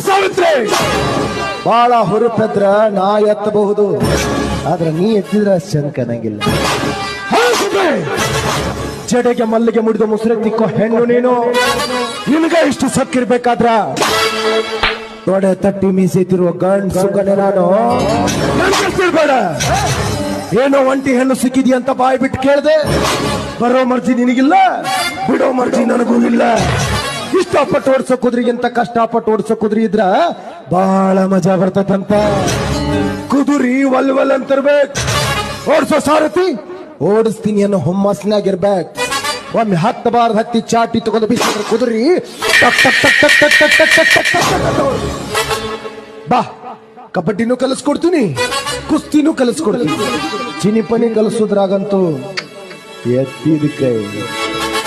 ಸಾವಿತ್ರಿ! ಬಾಳ ಹುರುಪೆದ್ರ ನಾ ಎತ್ತಬಹುದು. ಆದ್ರೆ ನೀ ಎತ್ತಿದ್ರ ಶಂಕ ನಂಗಿಲ್ಲ. ಹಾ, ಜಡೆಗೆ ಮಲ್ಲಿಗೆ ಮುಡಿದ ಮುಸುರೆ ತಿಕ್ಕೋ ಹೆಣ್ಣು ನೀನು. ನಿನಗ ಇಷ್ಟು ಸಕ್ಕಿರ್ಬೇಕಾದ್ರ? ತೊಡೆ ತಟ್ಟಿ ಮೀಸೆತಿರುವ ಗಂಡ್ ಸುಗನೆ ನಾನು. ಬೇಡ ಏನೋ ಒಂಟಿ ಹೆಣ್ಣು ಸಿಕ್ಕಿದೀ ಅಂತ ಬಾಯ್ ಬಿಟ್ಟು ಕೇಳ್ದೆ. ಬರೋ ಮರ್ಜಿ ನಿನಗಿಲ್ಲ ಬಿಡೋ ಮರ್ಜಿ ನನಗೂ ಇಲ್ಲ. ಇಷ್ಟಪಟ್ಟು ಓಡಿಸೋ ಕುದ್ರಿಗಿಂತ ಕಷ್ಟಪಟ್ಟು ಓಡಿಸೋ ಕುದುರೆ ಇದ್ರ ಬಹಳ ಮಜಾ ಬರ್ತದಂತ ಕುದುರಿ ವಲ್ ವಲ್ ಅಂತರ್ಬೇಕು ಓಡ್ಸೋ ಸಾರಥಿ ಓಡಿಸ್ತೀನಿ ಅನ್ನೋ ಹುಮ್ಮಸ್ನಾಗಿರ್ಬೇಕ್ ಒಮ್ಮೆ ಹತ್ತ ಬಾರ್ದು ಹತ್ತಿ ಚಾಟಿ ತಗೊಂಡು ಬಿಸಿದ್ರೆ ಕುದುರಿ ಟಕ್ ಟಕ್ ಟಕ್ ಟಕ್ ಟಕ್ ಟಕ್ ಅಂತ ಬಾ ಕಬಡ್ಡಿನೂ ಕಲಿಸ್ಕೊಡ್ತೀನಿ ಕುಸ್ತಿನೂ ಕಲಿಸ್ಕೊಡ್ತೀನಿ ಚಿನಿಪನಿ ಕಲಿಸೋದ್ರಾಗಂತೂ ಎತ್ತಿದ ಕೈ